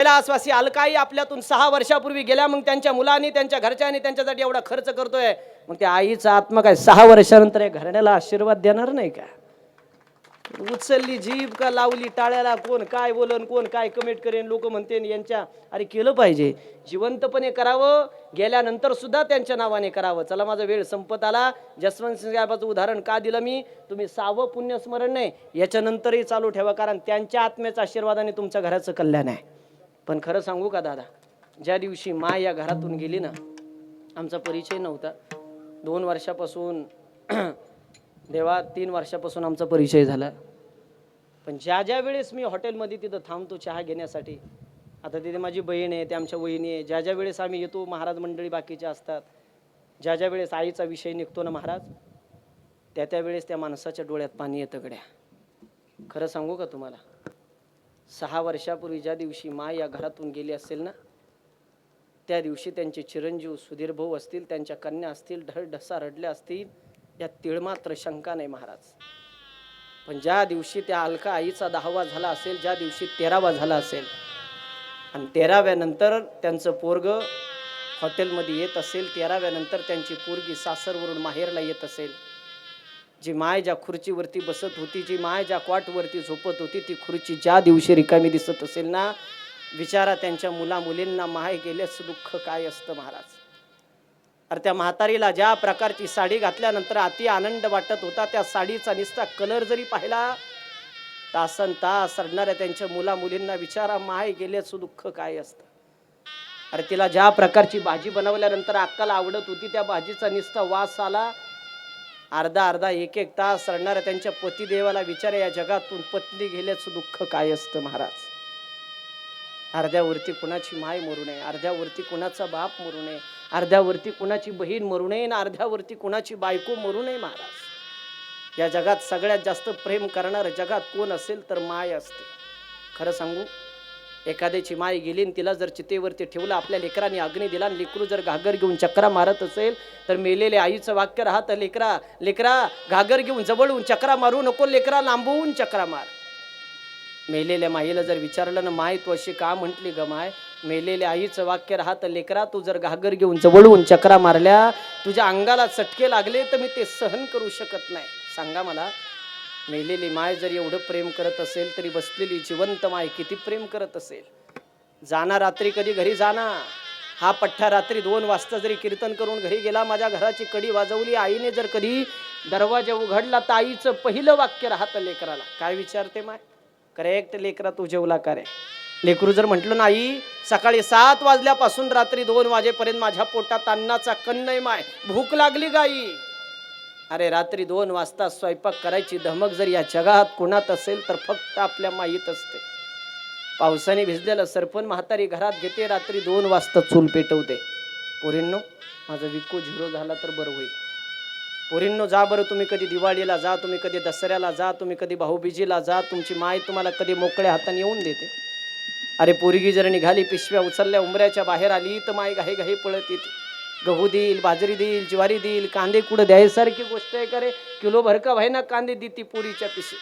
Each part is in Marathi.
कैलासवासी अलकाई आपल्यातून सहा वर्षापूर्वी गेल्या मग त्यांच्या मुलांनी त्यांच्या घरच्यांनी त्यांच्यासाठी एवढा खर्च करतोय. मग त्या आईचा आत्मा काय सहा वर्षानंतर या घराण्याला आशीर्वाद देणार नाही का? उचलली जीभ का लावली टाळ्याला? कोण काय बोलन कोण काय कमेंट करेन? लोक म्हणते यांच्या अरे केलं पाहिजे. जिवंतपणे करावं गेल्यानंतर सुद्धा त्यांच्या नावाने करावं. चला माझा वेळ संपत आला. जसवंत सिंग साहेबाचं उदाहरण का दिलं मी? तुम्ही सावं पुण्यस्मरण नाही याच्यानंतरही चालू ठेवा कारण त्यांच्या आत्म्याच्या आशीर्वादाने तुमच्या घराचं कल्याण आहे. पण खरं सांगू का दादा ज्या दिवशी मा या घरातून गेली ना आमचा परिचय नव्हता. दोन वर्षापासून देवा तीन वर्षापासून आमचा परिचय झाला. पण ज्या ज्या वेळेस मी हॉटेलमध्ये तिथं थांबतो चहा घेण्यासाठी आता तिथे माझी बहीण आहे ते आमच्या वहिनी आहे ज्या ज्या वेळेस आम्ही येतो महाराज मंडळी बाकीचे असतात ज्या ज्या वेळेस आईचा विषय निघतो ना महाराज त्या त्या वेळेस त्या माणसाच्या डोळ्यात पाणी येतं गड्या. खरं सांगू का तुम्हाला? सहा वर्षापूर्वी ज्या दिवशी मा या घरातून गेली असेल ना? त्या दिवशी त्यांचे चिरंजीव सुधीर भाऊ असतील त्यांच्या कन्या असतील ढळ ढसा रडल्या असतील या तिळमात्र शंका नाही महाराज. पण ज्या दिवशी त्या अलका आईचा दहावा झाला असेल ज्या दिवशी तेरावा झाला असेल आणि तेराव्यानंतर त्यांचं पोरग हॉटेलमध्ये येत असेल तेराव्यानंतर त्यांची पोरगी सासरवरून माहेरला येत असेल जी माय ज्या खुर्चीवरती बसत होती जी माय ज्या क्वाटवरती झोपत होती ती खुर्ची ज्या दिवशी रिकामी दिसत असेल ना विचारा त्यांच्या मुला मुलींना माय गेल्याचं दुःख काय असतं महाराज? अरे त्या म्हातारीला ज्या प्रकारची साडी घातल्यानंतर अति आनंद वाटत होता त्या साडीचा निस्ता कलर जरी पाहिला तासन तास रडणाऱ्या त्यांच्या मुला मुलींना विचारा माय गेल्याचं दुःख काय असतं? अरे तिला ज्या प्रकारची भाजी बनवल्यानंतर अक्काला आवडत होती त्या भाजीचा निस्ता वास आला अर्धा अर्धा एक एक तास रडणाऱ्या त्यांच्या पतिदेवाला विचारा या जगातून पत्नी गेल्याचं दुःख काय असतं महाराज? अर्ध्यावरती कुणाची माय मरू नये अर्ध्यावरती कुणाचा बाप मरू नये अर्ध्यावरती कुणाची बहीण मरू नये ना अर्ध्यावरती कुणाची बायको मरू नये महाराज. या जगात सगळ्यात जास्त प्रेम करणार जगात कोण असेल तर माय असते. खरं सांगू एखाद्याची माय गेली आणि तिला जर चितेवरती ठेवलं आपल्या लेकरांनी अग्नी दिला आणि लेकरू जर घागर घेऊन चक्रा मारत असेल तर मेलेले आईचं वाक्य राहतं लेकरा लेकरा घागर घेऊन जवळून चक्रा मारू नको लेकरा लांबवून चक्रा मार. मेलेल्या माईला जर विचारलं ना माय तू अशी का म्हटली ग माय? मेलेल्या आईचं वाक्य राहतं लेकरा तू जर घागर घेऊन जवळून चक्रा मारल्या तुझ्या अंगाला चटके लागले तर मी ते सहन करू शकत नाही. सांगा मला मेलेली माय जर एवढं प्रेम करत असेल तरी बसलेली जिवंत माय किती प्रेम करत असेल. जाना रात्री कधी घरी जाना. हा पठ्ठा रात्री दोन वाजता जरी कीर्तन करून घरी गेला माझ्या घराची कडी वाजवली. आईने जर कधी दरवाजा उघडला तर आईचं पहिलं वाक्य राहतं लेकराला. काय विचारते माय? करेक्ट लेकरा तू जेवला का रे? लेकरू जर म्हटलं नाही सकाळी सात वाजल्यापासून रात्री दोन वाजेपर्यंत माझ्या पोटात अन्नाचा कन्न माय. भूक लागली गाई. अरे रात्री दोन वाजता स्वयंपाक करायची धमक जर या जगात कुणात असेल तर फक्त आपल्या माहीत असते. पावसाने भिजलेलं सरपण म्हातारी घरात घेते रात्री दोन वाजता चूल पेटवते. पोरींनो माझा विको झिरो झाला तर बरं होईल. पोरींनो जा बरं तुम्ही कधी दिवाळीला जा तुम्ही कधी दसऱ्याला जा तुम्ही कधी भाऊबीजीला जा तुमची माय तुम्हाला कधी मोकळ्या हाताने येऊन देते. अरे पोरगी जर निघाली पिशव्या उचलल्या उंबऱ्याच्या बाहेर आली तर माय घाई घाई पळत येते. गहू देईल बाजरी देईल ज्वारी देईल कांदे कुठं द्यायसारखी गोष्ट आहे का रे? किलो भर का ना कांदे देते पुरीच्या पिशी.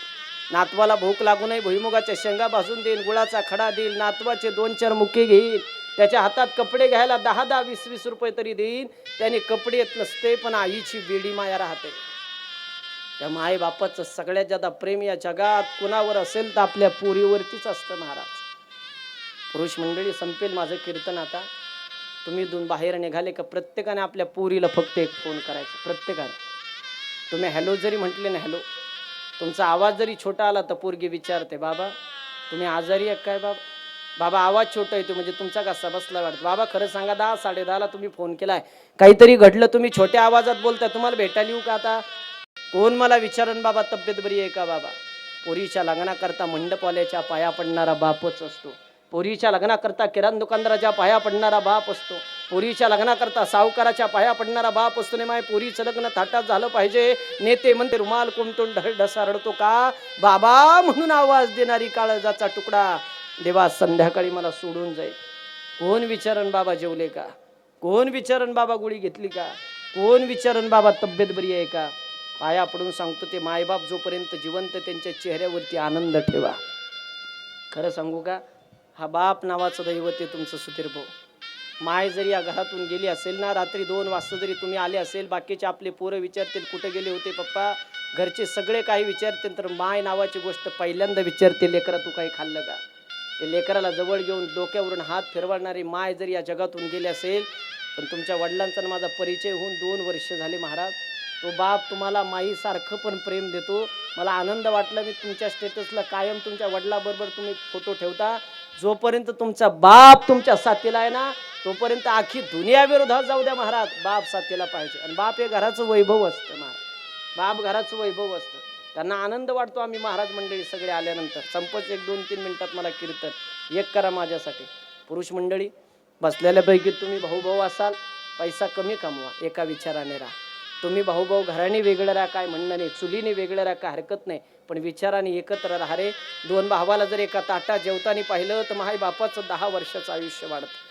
नातवाला भूक लागू नये भुईमुगाच्या शेंगा भाजून देईल गुळाचा खडा देईल नातवाचे दोन चार मुके घेईल त्याच्या हातात कपडे घ्यायला दहा दहा वीस वीस रुपये तरी देईन त्याने कपडे येत नसते पण आईची बेडी माया राहते. त्या मायबापाचं सगळ्यात जादा प्रेम या जगात कुणावर असेल तर आपल्या पुरीवरतीच असतं महाराज. पुरुष मंडळी संपेल माझं कीर्तन आता. तुम्ही दोन बाहेर निघाले का प्रत्येकाने आपल्या पोरीला फक्त एक फोन करायचा. प्रत्येकाने. तुम्ही हॅलो जरी म्हटले ना हॅलो तुमचा आवाज जरी छोटा आला तर पोरगी विचारते बाबा तुम्ही आजारी आहे काय बाबा? बाबा आवाज छोटा येतो म्हणजे तुमचा कसा बसला वाटतो? बाबा खरं सांगा दहा साडे दहाला तुम्ही फोन केलाय. काहीतरी घडलं तुम्ही छोट्या आवाजात बोलताय तुम्हाला भेटायला येऊ का आता? कोण मला विचारण बाबा तब्येत बरी आहे का बाबा? पोरीच्या लग्नाकरता मंडपवाल्याच्या पाया पडणारा बापच असतो. पोरीच्या लग्नाकरता किराण दुकानदाराच्या पाया पडणारा बाप असतो. पोरीच्या लग्नाकरता सावकाराच्या पाया पडणारा बाप असतो. नाही माय पोरीचं लग्न थाटात झालं पाहिजे. नेते म्हणते रुमाल कोमटून ढळ ढसा रडतो का? बाबा म्हणून आवाज देणारी काळजाचा तुकडा. देवा संध्याकाळी मला सोडून जाईल कोण विचारण बाबा जेवले का? कोण विचारण बाबा गोळी घेतली का? कोण विचारण बाबा तब्येत बरी आहे का? पाया पडून सांगतो ते मायबाप जोपर्यंत जिवंत त्यांच्या चेहऱ्यावरती आनंद ठेवा. खरं सांगू का? हा बाप नावाचं दैवत आहे तुमचं सुधीर भाऊ. माय जरी या घरातून गेली असेल ना रात्री दोन वाजता जरी तुम्ही आले असेल बाकीचे आपले पोरं विचारतील कुठे गेले होते पप्पा? घरचे सगळे काही विचारतील तर माय नावाची गोष्ट पहिल्यांदा विचारते लेकरा तू काही खाल्लं का? ते लेकराला जवळ घेऊन डोक्यावरून हात फिरवणारी माय जरी या जगातून गेली असेल पण तुमच्या वडिलांचा आणि माझा परिचय होऊन दोन वर्ष झाले महाराज. तो बाप तुम्हाला माईसारखं पण प्रेम देतो. मला आनंद वाटला मी तुमच्या स्टेटसला कायम तुमच्या वडिलाबरोबर तुम्ही फोटो ठेवता. जोपर्यंत तुमचा बाप तुमच्या साथीला आहे ना तोपर्यंत आखी दुनिया विरोधात जाऊ द्या महाराज. बाप साथीला पाहिजे. आणि बाप हे घराचं वैभव असतं महाराज. बाप घराचं वैभव असतं. त्यांना आनंद वाटतो आम्ही महाराज मंडळी सगळे आल्यानंतर. संपच एक दोन तीन मिनिटात मला कीर्तन. एक करा माझ्यासाठी. पुरुष मंडळी बसलेल्यापैकी तुम्ही भाऊ भाऊ असाल पैसा कमी कमवा. एका विचाराने राहा. तुम्ही भाऊभाऊ घराने वेगळं राहा काय म्हणणं नाही. चुलीने वेगळं राहा काय हरकत नाही. पण विचाराने एकत्र राहा रे. दोन भावाला जर एका ताटा जेवताना पाहिलं तर माई बापाचं दहा वर्षाचं आयुष्य वाढतं.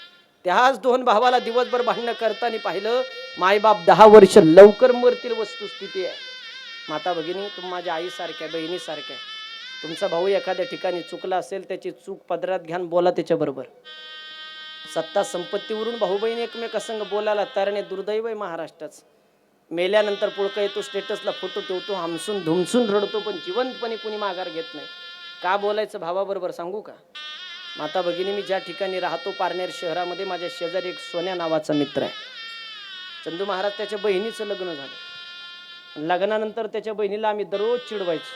त्याच दोन भावाला दिवसभर भांडणं करताना पाहिलं मायबाप दहा वर्ष लवकर मरतील वस्तुस्थिती आहे. माता भगिनी तुम्ही माझ्या आईसारख्या बहिणीसारख्या तुमचा भाऊ एखाद्या ठिकाणी चुकला असेल त्याची चूक पदरात घ्यान बोला त्याच्याबरोबर सत्ता संपत्तीवरून भाऊ बहीण एकमेकासंग बोलायला तयार दुर्दैव आहे महाराष्ट्राचं. मेल्यानंतर पुळका येतो स्टेटसला फोटो ठेवतो हमसून धुमसून रडतो पण जिवंतपणे कुणी माघार घेत नाही. का बोलायचं भावाबरोबर सांगू का? माता भगिनी मी ज्या ठिकाणी राहतो पारनेर शहरामध्ये माझ्या शेजारी एक सोन्या नावाचा मित्र आहे. चंदू महाराज त्याच्या बहिणीचं लग्न झालं. लग्नानंतर त्याच्या बहिणीला आम्ही दररोज चिडवायचो.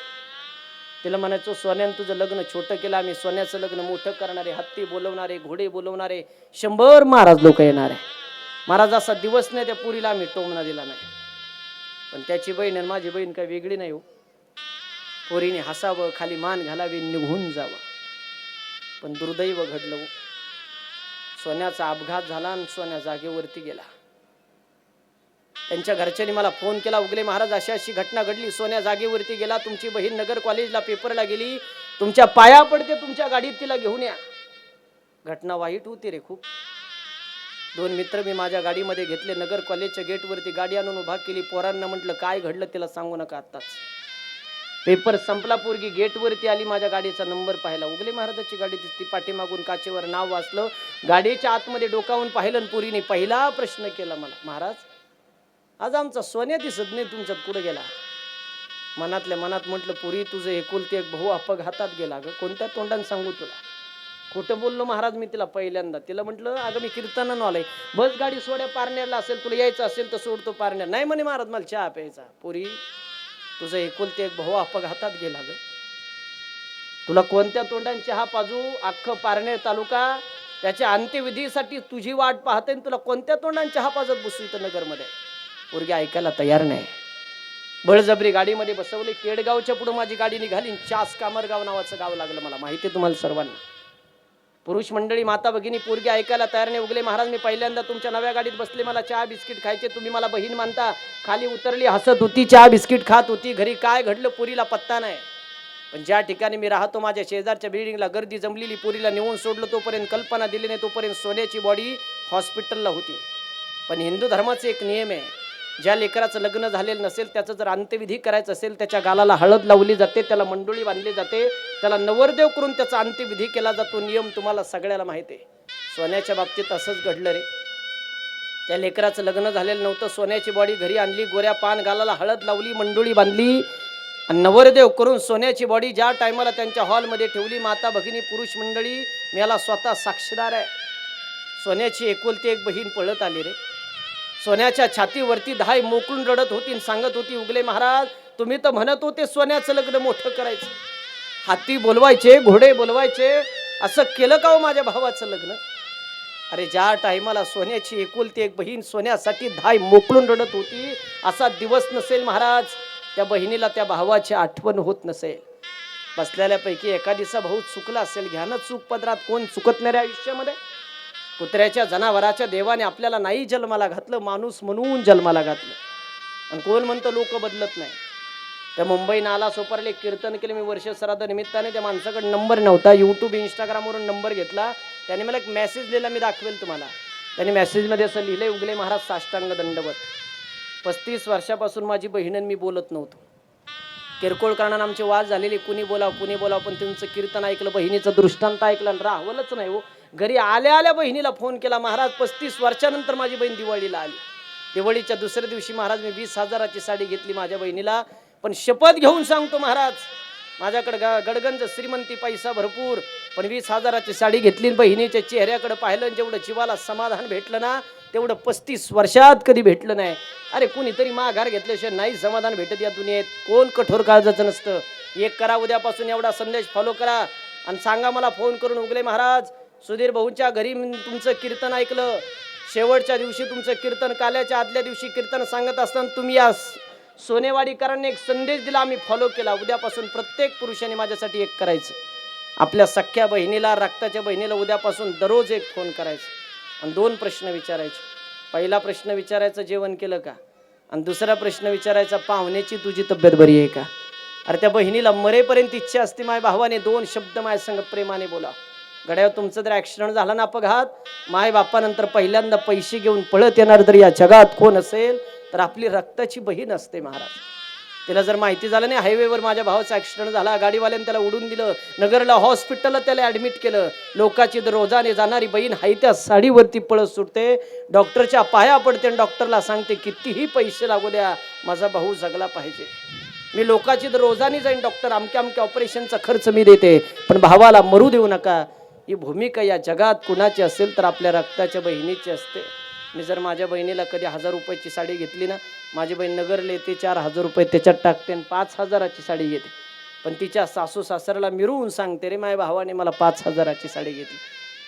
तिला म्हणायचो सोन्यानं तुझं लग्न छोटं केलं आम्ही सोन्याचं लग्न मोठं करणारे हत्ती बोलवणारे घोडे बोलवणारे शंभर महाराज लोक येणार आहे. महाराज असा दिवस नाही त्या पुरीला आम्ही टोमना दिला नाही. पण त्याची बहीण आणि माझी बहीण काय वेगळी नाही हो. पोरीने हसावं खाली मान घालावी निघून जावं. पण दुर्दैव घडलं हो. सोन्याचा अपघात झाला आणि सोन्या जागेवरती गेला. त्यांच्या घरच्यांनी मला फोन केला उगले महाराज अशी अशी घटना घडली. सोन्या जागेवरती गेला तुमची बहीण नगर कॉलेजला पेपरला गेली. तुमच्या पाया पडते तुमच्या गाडीत तिला घेऊन या. घटना वाईट होती रे खूप. दोन मित्र मी माझ्या गाडीमध्ये घेतले. नगर कॉलेजच्या गेटवरती गाडी आणून उभा केली. पोरांना म्हटलं काय घडलं तिला सांगू नका आत्ताच. पेपर संपला पोरगी गेटवरती आली माझ्या गाडीचा नंबर पाहिला. उगले महाराजाची गाडी दिसती पाठीमागून काचेवर नाव वाचलं. गाडीच्या आतमध्ये डोकावून पाहिलं आणि पोरीने पहिला प्रश्न केला मला महाराज आज आमचा सोन्या दिसत नाही तुमच्यात कुठं गेला? मनातल्या मनात म्हटलं पुरी तुझं एकुलती एक भाऊ अपघातात गेला. ग कोणत्या तोंडाने सांगू तुला? खोटं बोललो महाराज मी तिला पहिल्यांदा. तिला म्हटलं अगं मी कीर्तनानं आलंय. बस गाडी सोड्या पारण्याला असेल तुला यायचं असेल तर सोडतो पारण्या नाही म्हणे महाराज मला चहा प्यायचा. पुरी तुझं एकुलते एक भाऊ अपघातात गेला ग? तुला कोणत्या तोंडाने चहा पाजू अख्खं पारनेर तालुका त्याच्या अंत्यविधीसाठी तुझी वाट पाहते तुला कोणत्या तोंडाने चहा पाजत बसू इथं नगरमध्ये? पोरगी ऐकायला तयार नाही. बळजबरी गाडीमध्ये बसवले. केडगावच्या पुढे माझी गाडी निघाली चास कामरगाव नावाचं गाव लागलं मला. माहिती आहे तुम्हाला सर्वांना? पुरुष मंडळी माता भगिनी पोरगी ऐकायला तयार नाही. उगले महाराज मी पहिल्यांदा तुमच्या नव्या गाडीत बसले. मला चहा बिस्किट खायचे. तुम्ही मला बहीण मानता. खाली उतरली हसत होती. चहा बिस्किट खात होती. घरी काय घडलं? पुरीला पत्ता नाही. पण ज्या ठिकाणी मी राहतो माझ्या शेजारच्या बिल्डिंगला गर्दी जमलेली. पुरीला नेऊन सोडलं तोपर्यंत कल्पना दिली नाही. तोपर्यंत सोन्याची बॉडी हॉस्पिटलला होती. पण हिंदू धर्माचे एक नियम आहे. ज्या लेकराचं लग्न झालेलं नसेल त्याचं जर अंत्यविधी करायचं असेल त्याच्या गालाला हळद लावली जाते त्याला मंडोळी बांधली जाते त्याला नवरदेव करून त्याचा अंत्यविधी केला जातो नियम तुम्हाला सगळ्याला माहिती आहे. सोन्याच्या बाबतीत असंच घडलं रे. त्या लेकराचं लग्न झालेलं नव्हतं सोन्याची बॉडी घरी आणली गोऱ्या पान गालाला हळद लावली मंडोळी बांधली आणि नवरदेव करून सोन्याची बॉडी ज्या टायमाला त्यांच्या हॉलमध्ये ठेवली माता भगिनी पुरुष मंडळी याला स्वतः साक्षीदार आहे. सोन्याची एकुलती एक बहीण पळत आली रे. सोन्याच्या छातीवरती धाय मोकळून रडत होती सांगत होती उगले महाराज तुम्ही तर म्हणत होते सोन्याचं लग्न मोठं करायचं. हाती बोलवायचे घोडे बोलवायचे असं केलं का हो माझ्या भावाचं लग्न? अरे ज्या टायमाला सोन्याची एकुलती एक बहीण सोन्यासाठी धाय मोकळून रडत होती असा दिवस नसेल महाराज. त्या बहिणीला त्या भावाची आठवण होत नसेल. बसलेल्यापैकी एका दिवसा भाऊ चुकला असेल घ्यानं चूक पदरात कोण चुकत नाही रे आयुष्यामध्ये? कुत्र्याच्या जनावराच्या देवाने आपल्याला नाही जन्माला घातलं माणूस म्हणून जन्माला घातलं. आणि कोण म्हणतं लोक बदलत नाही? त्या मुंबई नाला सोपारले कीर्तन केले मी वर्ष श्राद्ध निमित्ताने त्या माणसाकडे नंबर नव्हता. यूट्यूब इंस्टाग्रामवरून नंबर घेतला. त्याने मला एक मेसेज दिला मी दाखवेल तुम्हाला. त्याने मेसेजमध्ये असं लिहिलंय उगले महाराज साष्टांग दंडवत पस्तीस वर्षापासून माझी बहिणीन आणि मी बोलत नव्हतो. किरकोळ कारणानं आमचे वाद झालेले कुणी बोलाव कुणी बोलाव पण तुमचं कीर्तन ऐकलं बहिणीचं दृष्टांत ऐकलं आणि राहवलंच नाही हो. घरी आल्या आल्या बहिणीला फोन केला महाराज पस्तीस वर्षानंतर माझी बहीण दिवाळीला आली. दिवाळीच्या दुसऱ्या दिवशी महाराज मी वीस हजाराची साडी घेतली माझ्या बहिणीला पण शपथ घेऊन सांगतो महाराज माझ्याकडे ग गडगंज श्रीमंती पैसा भरपूर पण वीस हजाराची साडी घेतली आणि बहिणीच्या चेहऱ्याकडे पाहिलं जेवढं जीवाला समाधान भेटलं ना तेवढं पस्तीस वर्षात कधी भेटलं नाही. अरे कुणीतरी माघार घेतल्याशिवाय नाही समाधान भेटत या दुनियेत. कोण कठोर काळजाचं नसतं. एक करा उद्यापासून एवढा संदेश फॉलो करा. आणि सांगा मला फोन करून उगले महाराज सुधीर भाऊंच्या घरी तुमचं कीर्तन ऐकलं. शेवटच्या दिवशी तुमचं कीर्तन काल्याच्या आदल्या दिवशी कीर्तन सांगत असताना तुम्ही या सोनेवाडीकरांनी एक संदेश दिला आम्ही फॉलो केला. उद्यापासून प्रत्येक पुरुषाने माझ्यासाठी एक करायचं. आपल्या सख्ख्या बहिणीला रक्ताच्या बहिणीला उद्यापासून दररोज एक फोन करायचा. आणि दोन प्रश्न विचारायचे. पहिला प्रश्न विचारायचं जेवण केलं का? आणि दुसरा प्रश्न विचारायचा पाहुण्याची तुझी तब्येत बरी आहे का? अरे त्या बहिणीला मरेपर्यंत इच्छा असते माय भावाने दोन शब्द माय संग प्रेमाने बोला गड्यावर तुमचं जर ॲक्सिडंट झाला ना अपघात माय बापानंतर पहिल्यांदा पैसे घेऊन पळत येणार तर या जगात कोण असेल तर आपली रक्ताची बहीण असते महाराज. तिला जर माहिती झालं नाही हायवेवर माझ्या भावाचा ॲक्सिडेंट झाला गाडीवाल्याने त्याला उडून दिलं नगरला हॉस्पिटलला त्याला ॲडमिट केलं लोकाची दर रोजाने जाणारी बहीण हाय त्या साडीवरती पळत सुटते. डॉक्टरच्या पाया पडते आणि डॉक्टरला सांगते कितीही पैसे लागू द्या माझा भाऊ जगला पाहिजे. मी लोकाची दर रोजाने जाईन डॉक्टर अमक्या अमक्या ऑपरेशनचा खर्च मी देते. पण भावाला मरू देऊ नका. ही भूमिका या जगात कुणाची असेल तर आपल्या रक्ताच्या बहिणीची असते. मी जर माझ्या बहिणीला कधी हजार रुपयाची साडी घेतली ना माझी बहीण नगरला येते चार हजार रुपये त्याच्यात टाकते आणि पाच हजाराची साडी घेते. पण तिच्या सासू सासऱ्याला मिरवून सांगते रे माय भावाने मला पाच हजाराची साडी घेतली.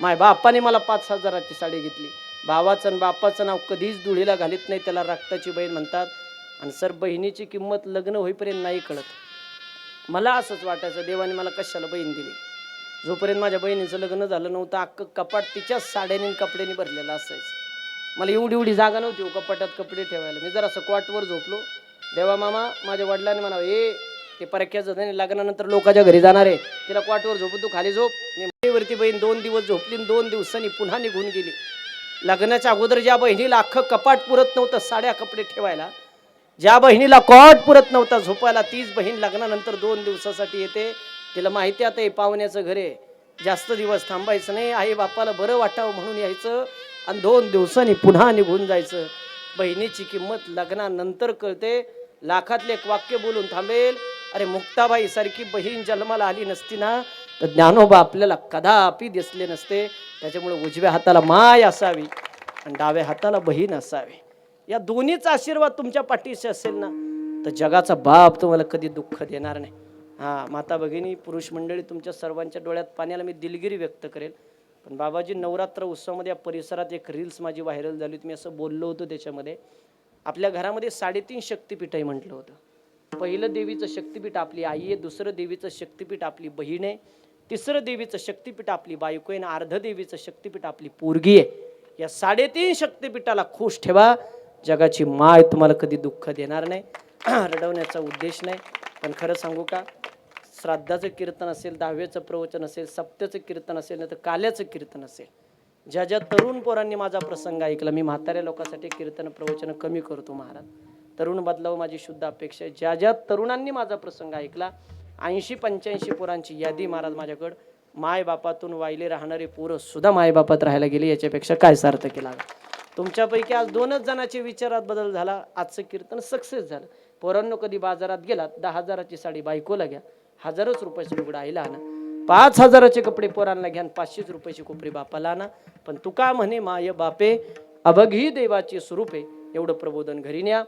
माय बापाने मला पाच हजाराची साडी घेतली. भावाचं आणि बापाचं नाव कधीच धुळीला घालीत नाही त्याला रक्ताची बहीण म्हणतात. आणि सर बहिणीची किंमत लग्न होईपर्यंत नाही कळत. मला असंच वाटायचं देवाने मला कशाला बहीण दिली? जोपर्यंत माझ्या बहिणीचं लग्न झालं नव्हतं अख्खं कपाट तिच्याच साड्याने कपड्याने भरलेलं असायचं. मला एवढी एवढी जागा नव्हती हो कपाटात कपडे ठेवायला. मी जरासं क्वाटवर झोपलो. देवा मामा माझ्या वडिलांनी म्हणावं ए ते परक्याचं नाही लग्नानंतर लोकांच्या घरी जाणार आहे. तिला क्वाटवर झोपू तू खाली झोप. मी वरती बहीण दोन दिवस झोपली दोन दिवसांनी पुन्हा निघून गेली. लग्नाच्या अगोदर ज्या बहिणीला अख्खं कपाट पुरत नव्हतं साड्या कपडे ठेवायला ज्या बहिणीला कॉट पुरत नव्हता झोपायला तीच बहीण लग्नानंतर दोन दिवसासाठी येते. तिला माहिती आता हे पाहुण्याचं घर आहे. जास्त दिवस थांबायचं नाही. आई बापाला बरं वाटावं म्हणून यायचं. आणि दोन दिवसांनी पुन्हा निघून जायचं. बहिणीची किंमत लग्नानंतर कळते. लाखातले एक वाक्य बोलून थांबेल. अरे मुक्ताबाई सारखी बहीण जन्माला आली नसती ना तर ज्ञानोबा आपल्याला कदापि दिसले नसते. त्याच्यामुळे उजव्या हाताला माय असावी आणि डाव्या हाताला बहीण असावी. या दोन्हीचा आशीर्वाद तुमच्या पाठीशी असेल ना तर जगाचा बाप तुम्हाला कधी दुःख देणार नाही. हां माता भगिनी पुरुष मंडळी तुमच्या सर्वांच्या डोळ्यात पाण्याला मी दिलगिरी व्यक्त करेल. पण बाबाजी नवरात्र उत्सवामध्ये या परिसरात एक रील्स माझी व्हायरल झाली होती. मी असं बोललो होतो त्याच्यामध्ये. आपल्या घरामध्ये साडेतीन शक्तिपीठ आहे म्हटलं होतं. पहिलं देवीचं शक्तिपीठ आपली आई आहे दुसरं देवीचं शक्तिपीठ आपली बहीण आहे तिसरं देवीचं शक्तिपीठ आपली बायको आहे आणि अर्ध देवीचं शक्तिपीठ आपली पोरगी आहे. या साडेतीन शक्तिपीठाला खुश ठेवा. जगाची माय तुम्हाला कधी दुःख देणार नाही. रडवण्याचा उद्देश नाही. पण खरं सांगू का श्राद्धाचं कीर्तन असेल दहाव्याचं प्रवचन असेल सप्त्याचं कीर्तन असेल नाही तर काल्याचं कीर्तन असेल. ज्या ज्या तरुण पोरांनी माझा प्रसंग ऐकला मी म्हाताऱ्या लोकांसाठी कीर्तन प्रवचन कमी करतो महाराज. तरुण बदलावं माझी शुद्ध अपेक्षा आहे. ज्या ज्या तरुणांनी माझा प्रसंग ऐकला ऐंशी पंच्याऐंशी पोरांची यादी महाराज माझ्याकडं. मायबापातून वाहिले राहणारे पोरं सुद्धा मायबापात राहायला गेली याच्यापेक्षा काय सार्थ केला तुमच्यापैकी आज दोनच जणांचे विचारात बदल झाला आजचं कीर्तन सक्सेस झालं. पोरांनो कधी बाजारात गेलात दहा हजाराची साडी बायकोला घ्या. हजारच रुपयाची लुगडं आईला आणा. पाच हजाराचे कपडे पोरांना घ्या पाचशेच रुपयाची कोपरी बापाला ना पण तुका म्हणे माय बापे अबघी देवाचे स्वरूपे एवढं प्रबोधन घरी न्या.